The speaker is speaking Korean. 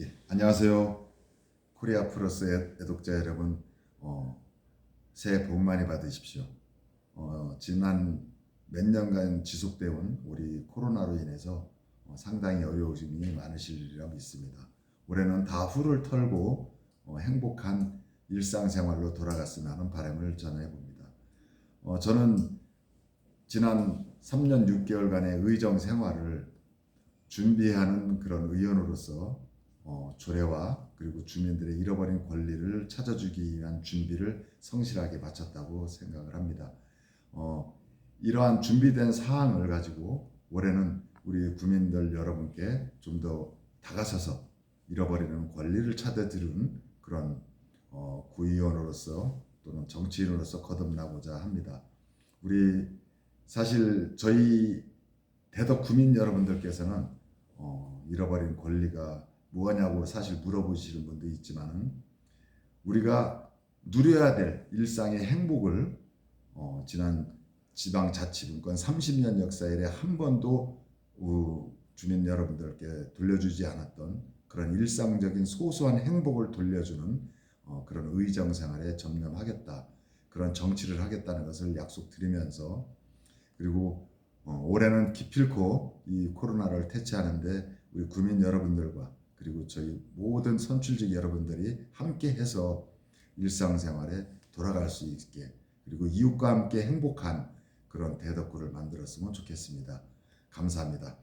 예, 안녕하세요. 코리아 플러스 애- 애독자 여러분, 어, 새해 복 많이 받으십시오. 어, 지난 몇 년간 지속되어 온 우리 코로나로 인해서 어, 상당히 어려움이 많으시리라 믿습니다. 올해는 다 후를 털고 어, 행복한 일상생활로 돌아갔으면 하는 바람을 전해봅니다. 어, 저는 지난 3년 6개월간의 의정 생활을 준비하는 그런 의원으로서 어, 조례와 그리고 주민들의 잃어버린 권리를 찾아주기 위한 준비를 성실하게 마쳤다고 생각을 합니다. 어, 이러한 준비된 사항을 가지고 올해는 우리 구민들 여러분께 좀 더 다가서서 잃어버리는 권리를 찾아드리는 그런 어, 구의원으로서 또는 정치인으로서 거듭나고자 합니다. 우리 사실 저희 대덕 구민 여러분들께서는 어, 잃어버린 권리가 뭐냐고 사실 물어보시는 분도 있지만은 우리가 누려야 될 일상의 행복을 어, 지난 지방자치분권 30년 역사 이래 한 번도 우, 주민 여러분들께 돌려주지 않았던 그런 일상적인 소소한 행복을 돌려주는 어, 그런 의정 생활에 전념하겠다 그런 정치를 하겠다는 것을 약속드리면서 그리고 어, 올해는 기필코 이 코로나를 퇴치하는데 우리 구민 여러분들과 그리고 저희 모든 선출직 여러분들이 함께 해서 일상생활에 돌아갈 수 있게 그리고 이웃과 함께 행복한 그런 대덕구를 만들었으면 좋겠습니다. 감사합니다.